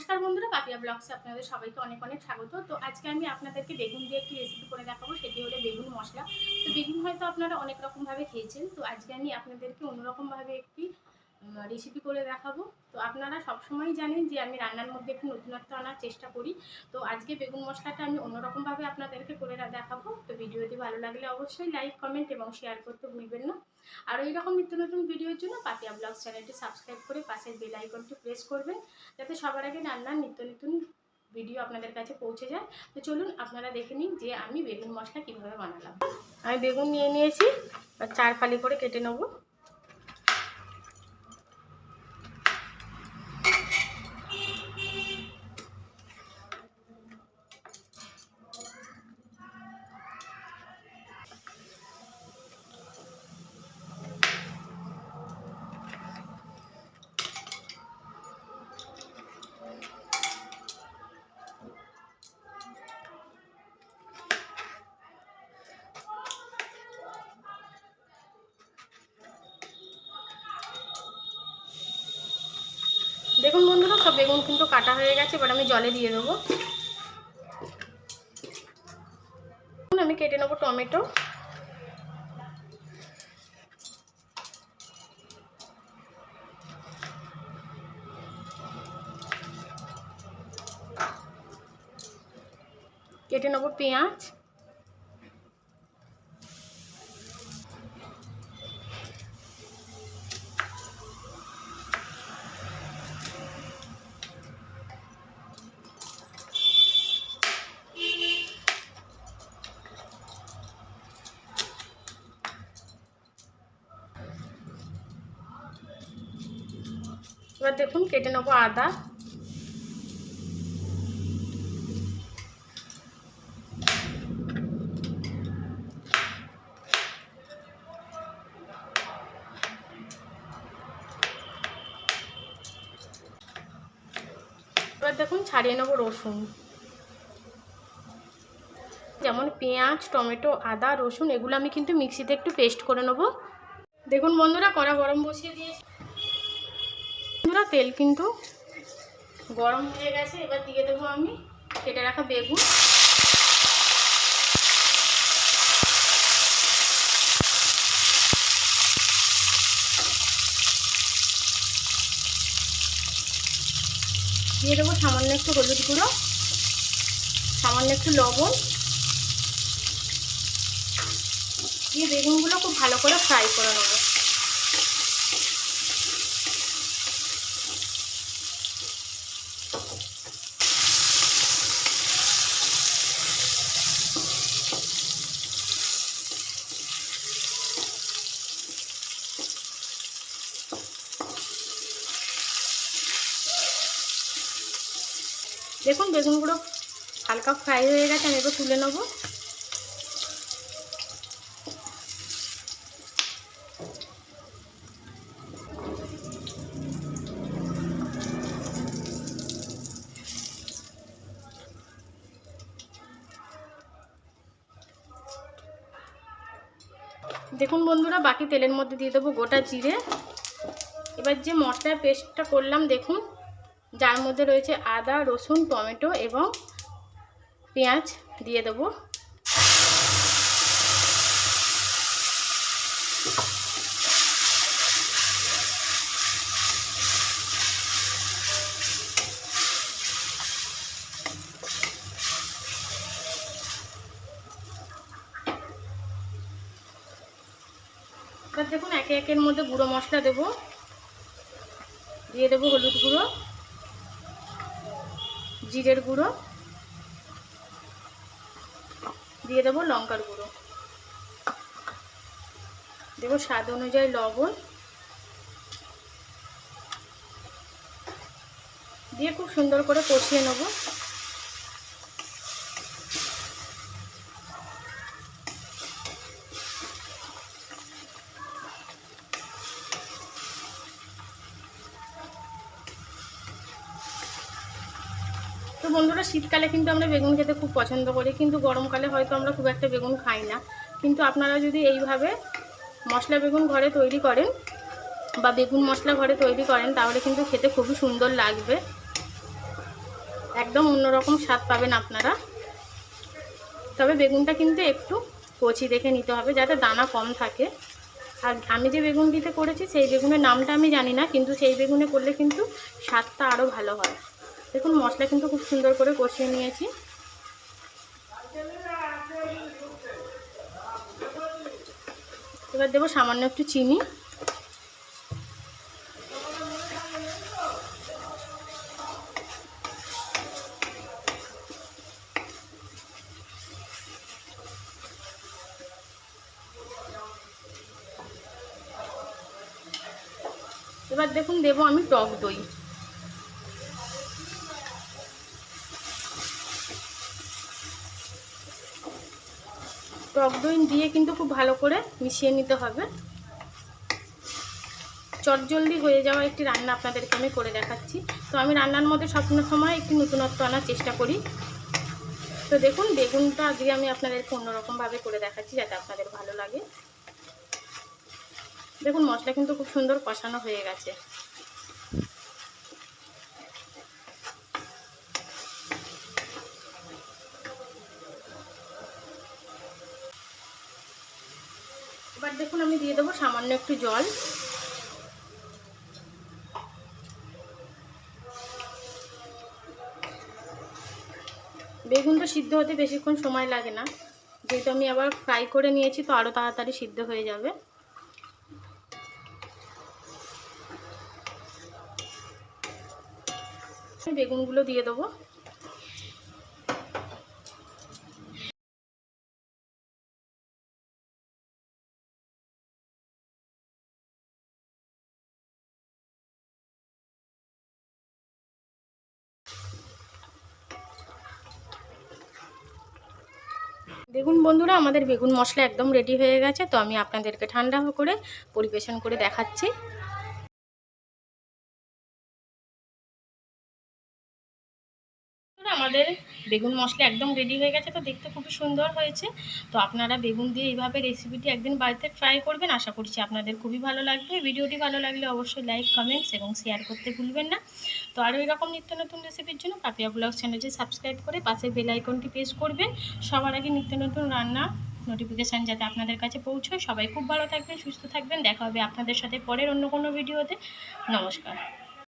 নমস্কার বন্ধুরা, পাপিয়া ব্লগসে আপনাদের সবাইকে অনেক অনেক স্বাগত। তো আজকে আমি আপনাদেরকে বেগুন দিয়ে একটি রেসিপি করে দেখাবো, সেটি হলো বেগুন মশলা। তো বেগুন হয়তো আপনারা অনেক রকমভাবে খেয়েছেন, তো আজকে আমি আপনাদেরকে অন্যরকমভাবে একটি রেসিপি করে দেখাবো। তো আপনারা সবসময় জানেন যে আমি রান্নার মধ্যে একটু নতুনত্ব আনার চেষ্টা করি। তো আজকে বেগুন মশলাটা আমি অন্যরকমভাবে আপনাদেরকে করে দেখাবো। তো ভিডিওটি ভালো লাগলে অবশ্যই লাইক কমেন্ট এবং শেয়ার করতে ভুলবেন না। আর এইরকম নিত্য নতুন ভিডিওর জন্য পাতিয়া ব্লগ চ্যানেলটি সাবস্ক্রাইব করে পাশের বেল আইকনটি প্রেস করবেন, যাতে সবার আগে রান্নার নিত্য নতুন ভিডিও আপনাদের কাছে পৌঁছে যায়। তো চলুন আপনারা দেখে নিন যে আমি বেগুন মশলা কীভাবে বানালাম। আমি বেগুন নিয়ে নিয়েছি, আর চার ফালি করে কেটে নেব। দেখুন বন্ধুরা সব বেগুন কিন্তু কাটা হয়ে গেছে, এবার আমি জলে দিয়ে দেবো। আমি কেটে নেব টমেটো। কেটে নেব পেঁয়াজ। এবার দেখুন কেটে নেব আদা। এবার দেখুন ছাড়িয়ে নেব রসুন। যেমন পেঁয়াজ, টমেটো, আদা, রসুন, এগুলো আমি কিন্তু মিক্সিতে একটু পেস্ট করে নেব। দেখুন বন্ধুরা, কড়া গরম বসিয়ে দিয়েছি। বন্ধুরা তেল কিন্তু গরম হয়ে গেছে, এবার দিয়ে দেবো আমি কেটে রাখা বেগুন। দিয়ে দেবো সামান্য একটু হলুদ গুঁড়ো, সামান্য একটু লবণ। দিয়ে বেগুনগুলো খুব ভালো করে ফ্রাই করে নেব। দেখুন বেগুনগুলো হালকা ফ্রাই হয়ে গেছে, আমি এবার তুলে নেব। দেখুন বন্ধুরা, বাকি তেলের মধ্যে দিয়ে দেবো গোটা জিরে। এবার যে মশলার পেস্টটা করলাম, দেখুন যার মধ্যে রয়েছে আদা, রসুন, টমেটো এবং পেঁয়াজ দিয়ে দেবো। দেখুন একে একের মধ্যে গুঁড়ো মশলা দেবো। দিয়ে দেবো হলুদ গুঁড়ো। জিরের গুঁড়ো, দিয়ে দেবো লঙ্কার গুঁড়ো। দেবো স্বাদ অনুযায়ী লবণ। দিয়ে খুব সুন্দর করে কষিয়ে নেব। বন্ধুরা, শীতকালে কিন্তু আমরা বেগুন খেতে খুব পছন্দ করি, কিন্তু গরমকালে হয়তো আমরা খুব একটা বেগুন খাই না। কিন্তু আপনারা যদি এইভাবে মশলা বেগুন ঘরে তৈরি করেন বা বেগুন মশলা ঘরে তৈরি করেন, তাহলে কিন্তু খেতে খুবই সুন্দর লাগবে। একদম অন্যরকম স্বাদ পাবেন আপনারা। তবে বেগুনটা কিন্তু একটু কচি দেখে নিতে হবে, যাতে দানা কম থাকে। আর আমি যে বেগুনটিতে করেছি, সেই বেগুনের নামটা আমি জানি না, কিন্তু সেই বেগুনে করলে কিন্তু স্বাদটা আরও ভালো হয়। দেখুন, মশলা কিন্তু খুব সুন্দর করে কষিয়ে নিয়েছি। এবার দেবো সামান্য একটু চিনি। এবার দেখুন, দেবো আমি টক দই। টক দই দিয়ে কিন্তু খুব ভালো করে মিশিয়ে নিতে হবে। চটজলদি হয়ে যাওয়া একটি রান্না আপনাদেরকে আমি করে দেখাচ্ছি। তো আমি রান্নার মধ্যে সময় একটি নতুনত্ব আনার চেষ্টা করি। তো দেখুন, বেগুনটা আজকে আমি আপনাদেরকে অন্যরকমভাবে করে দেখাচ্ছি যাতে আপনাদের ভালো লাগে। দেখুন, মশলা কিন্তু খুব সুন্দর কষানো হয়ে গেছে। দিয়ে দেবো, সামান্য একটু জল। বেগুন তো সিদ্ধ হতে বেশিক্ষণ সময় লাগে না। যেহেতু আমি আবার ফ্রাই করে নিয়েছি, তো আরও তাড়াতাড়ি সিদ্ধ হয়ে যাবে। বেগুনগুলো দিয়ে দেবো। দেখুন বন্ধুরা, আমাদের বেগুন মশলা একদম রেডি হয়ে গেছে, তো আমি আপনাদেরকে ঠান্ডা করে পরিবেশন করে দেখাচ্ছি। আমাদের বেগুন মশলা একদম রেডি হয়ে গেছে, তো দেখতে খুবই সুন্দর হয়েছে। তো আপনারা বেগুন দিয়ে এইভাবে রেসিপিটি একদিন বাড়িতে ট্রাই করবেন, আশা করছি আপনাদের খুবই ভালো লাগবে। ভিডিওটি ভালো লাগলে অবশ্যই লাইক কমেন্টস এবং শেয়ার করতে ভুলবেন না। তো আরও এরকম নিত্য নতুন রেসিপির জন্য পাপিয়া ব্লগ চ্যানেলটি সাবস্ক্রাইব করে পাশে বেল আইকনটি প্রেস করবেন। সবার আগে নিত্য নতুন রান্না নোটিফিকেশান যাতে আপনাদের কাছে পৌঁছয়। সবাই খুব ভালো থাকবেন, সুস্থ থাকবেন। দেখা হবে আপনাদের সাথে পরের অন্য কোনো ভিডিওতে নমস্কার।